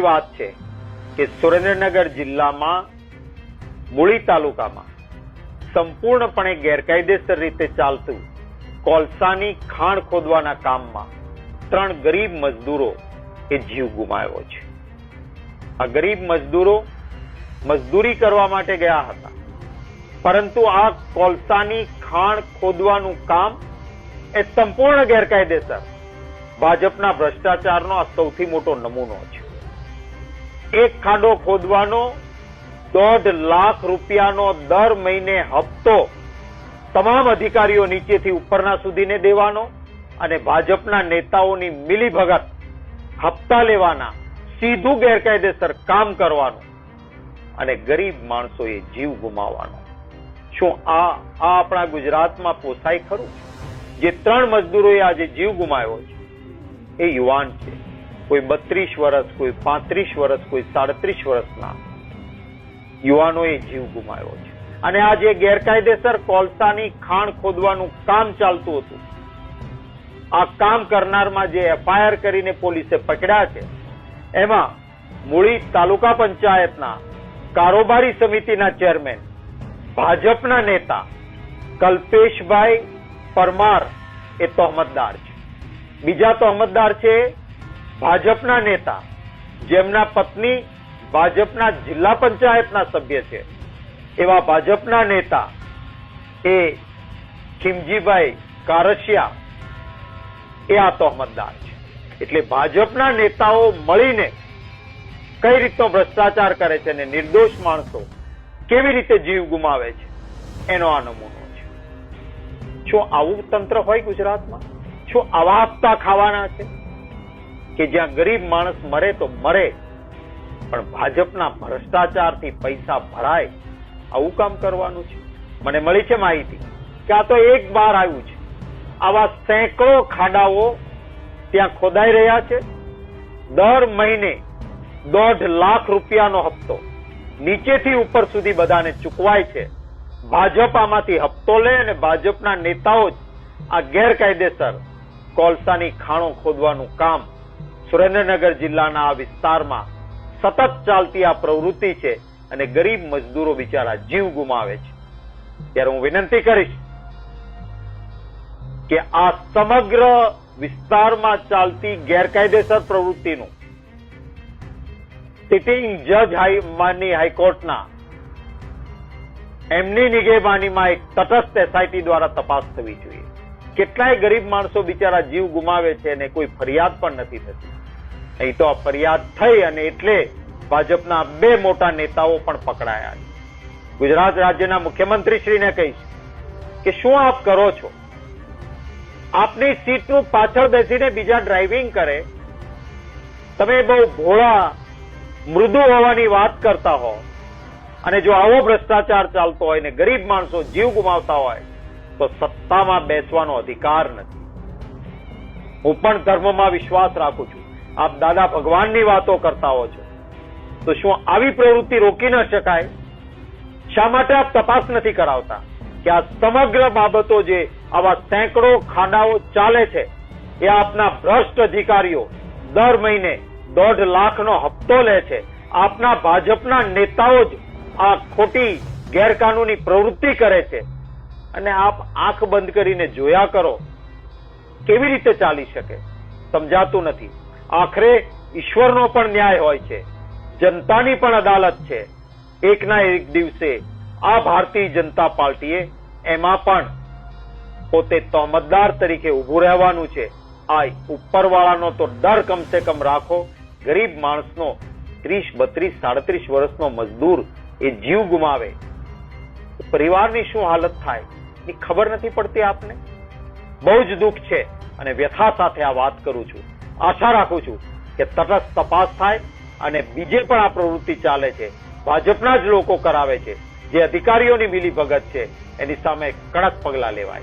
વાત છે કે સુરેન્દ્રનગર જિલ્લામાં મૂળી તાલુકામાં સંપૂર્ણપણે ગેરકાયદેસર રીતે ચાલતું કોલસાની ખાણ ખોદવાના કામમાં ત્રણ ગરીબ મજદૂરો એ જીવ ગુમાવ્યો છે. આ ગરીબ મજદૂરો મજદૂરી કરવા માટે ગયા હતા. પરંતુ આ કોલસાની ખાણ ખોદવાનું કામ એ સંપૂર્ણ ગેરકાયદેસર. ભાજપના ભ્રષ્ટાચારનો આ સૌથી મોટો નમૂનો છે. એક ખાડો ખોદવાનો, દોઢ લાખ રૂપિયાનો દર મહિને હપ્તો તમામ અધિકારીઓ નીચેથી ઉપરના સુધીને દેવાનો અને ભાજપના નેતાઓની મિલીભગત હપ્તા લેવાના સીધું ગેરકાયદેસર કામ કરવાનું અને ગરીબ માણસોએ જીવ ગુમાવવાનો. શું આ આ આપણા ગુજરાતમાં પોસાય ખરું? જે ત્રણ મજદૂરોએ આજે જીવ ગુમાવ્યો છે, એ યુવાન છે. કોઈ બત્રીસ વર્ષ કોઈ પાંત્રીસ વર્ષ કોઈ સાડત્રીસ વર્ષના યુવાનોએ જીવ ગુમાવ્યો છે. અને આ જે ગેરકાયદેસર કોલસાની ખાણ ખોદવાનું કામ ચાલતું હતું, આ કામ કરનારમાં જે એફઆઈઆર કરીને પોલીસે પકડ્યા છે, એમાં મૂળી તાલુકા પંચાયતના કારોબારી સમિતિના ચેરમેન, ભાજપના નેતા કલ્પેશભાઈ પરમાર એ તહોમતદાર છે. બીજા તહોમતદાર છે ભાજપના નેતા, જેમના પત્ની ભાજપના જિલ્લા પંચાયતના સભ્ય છે, એવા ભાજપના નેતા એ ખીમજીભાઈ કારશિયા એ આ તહોમતદાર છે. એટલે ભાજપના નેતાઓ મળીને કઈ રીતનો ભ્રષ્ટાચાર કરે છે અને નિર્દોષ માણસો કેવી રીતે જીવ ગુમાવે છે, એનો આ નમૂનો છે. શું આવું તંત્ર હોય ગુજરાતમાં? શું આવા હપ્તા ખાવાના છે? કે જ્યાં ગરીબ માણસ મરે તો મરે. પણ ભાજપના ભ્રષ્ટાચારથી પૈસા ભરાય. આવું કામ કરવાનું છે. મને મળી છે માહિતી કે આ તો એક બાર આવ્યું છે. આવા સેંકડો ખાડાઓ ત્યાં ખોદાઈ રહ્યા છે. દર મહિને દોઢ લાખ રૂપિયાનો હપ્તો નીચેથી ઉપર સુધી બધાને ચૂકવાય છે. ભાજપ આમાંથી હપ્તો લે અને ભાજપના નેતાઓ જ આ ગેરકાયદેસર કોલસાની ખાણો ખોદવાનું કામ સુરેન્દ્રનગર જિલ્લાના આ વિસ્તારમાં સતત ચાલતી આ પ્રવૃત્તિ છે અને ગરીબ મજદૂરો બિચારા જીવ ગુમાવે છે. ત્યારે હું વિનંતી કરીશ કે આ સમગ્ર વિસ્તારમાં ચાલતી ગેરકાયદેસર પ્રવૃત્તિનું સિટિંગ જજ હાઈ હાઈકોર્ટના એમની નિગેબાનીમાં એક તટસ્થ એસઆઈટી દ્વારા તપાસ થવી જોઈએ. કેટલાય ગરીબ માણસો બિચારા જીવ ગુમાવે છે અને કોઈ ફરિયાદ પણ નથી થતી. અહીં તો ફરિયાદ થઈ અને એટલે ભાજપના બે મોટા નેતાઓ પણ પકડાયા ગુજરાત રાજ્યના મુખ્યમંત્રી શ્રીને કહીશ કે શું આપ કરો છો? આપની સીટનું પાછળ બેસીને બીજા ડ્રાઇવિંગ કરે. તમે બહુ ભોળા, મૃદુ હોવાની વાત કરતા હો. અને જો આવો ભ્રષ્ટાચાર ચાલતો હોય ને ગરીબ માણસો જીવ ગુમાવતા હોય, તો સત્તામાં બેસવાનો અધિકાર નથી. હું પણ ધર્મમાં વિશ્વાસ રાખું છું. આપ દાદા ભગવાનની વાતો કરતા હો છો. તો શું આવી પ્રવૃત્તિ રોકી ન શકાય? શા માટે આપ તપાસ નથી કરાવતા કે આ સમગ્ર બાબતો જે આવા સેંકડો ખાડાઓ ચાલે છે, એ આપના ભ્રષ્ટ અધિકારીઓ દર મહિને દોઢ લાખનો હપ્તો લે છે. આપના ભાજપના નેતાઓ જ આ ખોટી ગેરકાનૂની પ્રવૃત્તિ કરે છે. અને આપ આંખ બંધ કરીને જોયા કરો, કેવી રીતે ચાલી શકે? સમજાતું નથી. આખરે ઈશ્વરનો પણ ન્યાય હોય છે. જનતાની પણ અદાલત છે. એકના એક દિવસે આ ભારતીય જનતા પાર્ટીએ એમાં પણ પોતે તોમતદાર તરીકે ઉભું રહેવાનું છે. આ ઉપરવાળાનો તો ડર કમસે કમ રાખો. ગરીબ માણસનો ત્રીસ, બત્રીસ, સાડત્રીસ વર્ષનો મજદૂર એ જીવ ગુમાવે. પરિવારની શું હાલત થાય? એ ખબર નથી પડતી આપને? બહુ જ દુઃખ છે. અને વ્યથા સાથે આ વાત કરું છું. આશા રાખું છું કે તટસ્થ તપાસ થાય અને બીજે પણ આ પ્રવૃત્તિ ચાલે છે. ભાજપના જ લોકો કરાવે છે. જે અધિકારીઓની મિલીભગત છે, એની સામે કડક પગલાં લેવાય.